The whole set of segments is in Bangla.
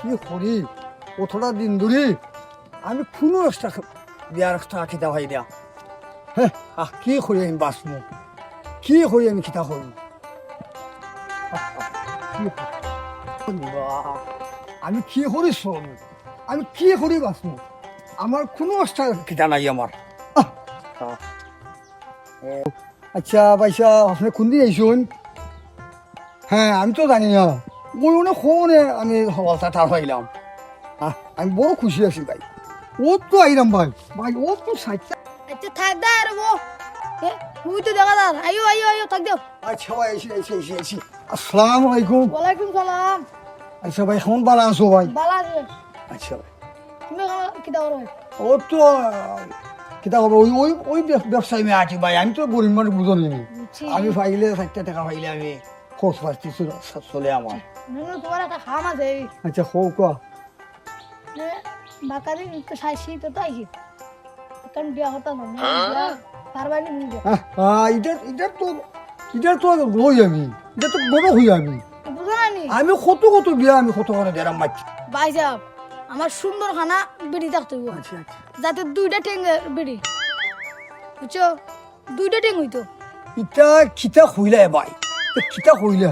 কি করি? কতটা দিন ধরে আমি কোনো একটা বিয়ার একটা খিতা ভাই দিয়া হ্যাঁ কি করি আমি বাঁচবো? কি করি আমি খিতা করব আমি কি করি শোন? আমি কি করি বাঁচবো? আমার কোনো একটা খিতা নাই আমার। আচ্ছা পয়সা আপনি কোন দিন আইসুন হ্যাঁ আমি তো জানি না। ওই অনেক আমি হওয়ালটা তার হইলাম আমি বড় খুশি আছি ভাই ও তো আইলাম ভাই। ভাই ও তো সাইডটা আচ্ছা থাক দা আর এ তুই তো দেখা দার আইও আইও আইও থাক দাও আচ্ছা ভাই এসে এসে এসে এসে আসসালামু আলাইকুম। ওয়ালাইকুম সালাম। আচ্ছা ভাই কেমন ভালো আছো ভাই। বালা আছে। আচ্ছা ভাই। তুমি কি দাও রে ও তো কিতা হবে ওই ওই ওই ব্যব- ব্যবসায় আমি আছি ভাই। আমি তো গরিব মানুষ বুঝছি। আমি পাইলে ষাটটা টাকা পাইলে আমি খোঁজ পাচ্ছি চলে আমার নুনু তোমার একটা খাম আছে আচ্ছা হো বাকারি তো সাইছি তো তো আইছি কারণ বিয়া হতা না পারবানি নি বিয়া আহ, এটা এটা তো এটা তো আমি। এটা তো বড় হই আমি। আমি কত কত বিয়া আমি কত করে দেরাম মারছি ভাই সাহেব আমার সুন্দর খানা বেড়ি থাকতে হইব আচ্ছা আচ্ছা। যাতে দুইটা টেং বেড়ি। বুঝছ? দুইটা টেং হইতো ইটা খিতা হইলা ভাই। খিতা হইলা।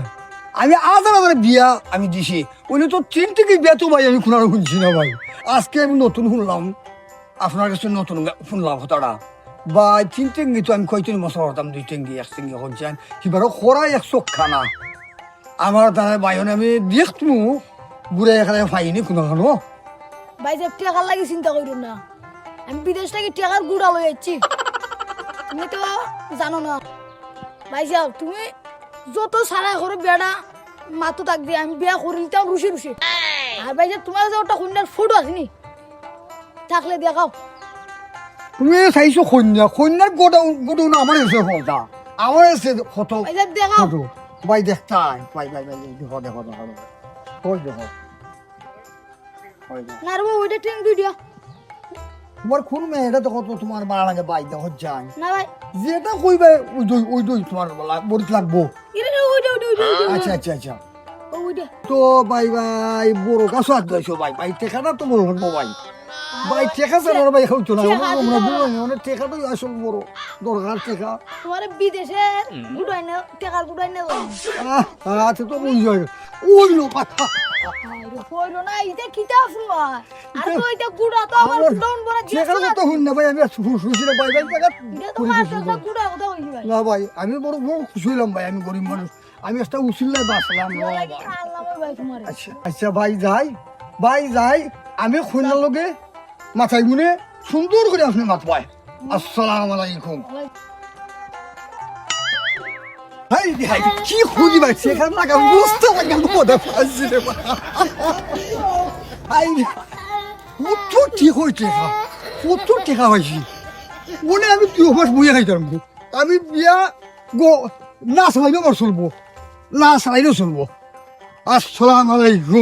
আমি আধার আধার বিয়া আমি দিছি। ওই তো তিন থেকে বিয়া তো ভাই, আমি শুনার শুনছি না ভাই। আজকে আমি নতুন শুনলাম আপনার কাছে নতুন শুনলাম কথাটা। বা তিন টেঙ্গি তো আমি কয়দিন বছর হতাম, দুই টেঙ্গি, এক টেঙ্গি হচ্ছেন কিবার খরাই এক চোখ খানা আমার দ্বারা বাইনে আমি দেখতু বুড়ে এখানে পাইনি কোনো খানো ভাই সাহেব টেকার লাগে চিন্তা করো না। আমি বিদেশ থেকে টেকার গুড়া লই যাচ্ছি তুমি তো জানো না। ভাই সাহেব তুমি যত সারা করো বিয়াটা মাতো তাক দিয়ে আমি বিয়া করি তাও রুশি রুশি আর ভাই সাহেব তোমার যে ওটা কন্যার ফটো আছে নি? থাকলে দেখাও তুমি চাইছো কন্যা কন্যার গোটা গোটা আমার এসে ফলটা আমার এসে ফটো দেখাও ভাই দেখতাই ভাই ভাই ভাই দেখো দেখো দেখো ওই দেখো? না রে ওইটা ট্রেন ভিডিও তোমার কোন মেয়েটা দেখো তো তোমার মারা লাগে ভাই দেখো যাই। না ভাই। যেটা কইবে ওই দই ওই দই তোমার বড়িত লাগবো। আচ্ছা আচ্ছা আচ্ছা। তো ভাই ভাই বড় গাছ ভাই। ভাই টেকাটা তো বড় ভাই। ভাই টেকা ভাই হইতো না। আমরা আসল বড়। দরকার টেকা তোমার গুড়াই না টেকার গুড়াই না আচ্ছা তো বুঝ যায়। ওই লোক কথা আমি বড় খুশি হইলাম ভাই আমি গরিব মানুষ। আমি একটা উচিল্লাই বাঁচলাম আচ্ছা আচ্ছা ভাই যাই ভাই যাই আমি খুলনার লগে মাথায় গুনে সুন্দর করে আপনি মাত পায়। আসসালাম আলাইকুম। কি খুঁজি ভাই সেখানে লাগা বুঝতে রে ভাই। কত ঠিক হয়েছে কত টেকা হয়েছি মনে আমি দুই মাস বইয়া খাইতাম আমি বিয়া গো না চালাইলেও আমার চলবো। না চালাইলেও চলবো। আসসালাম আলাইকুম।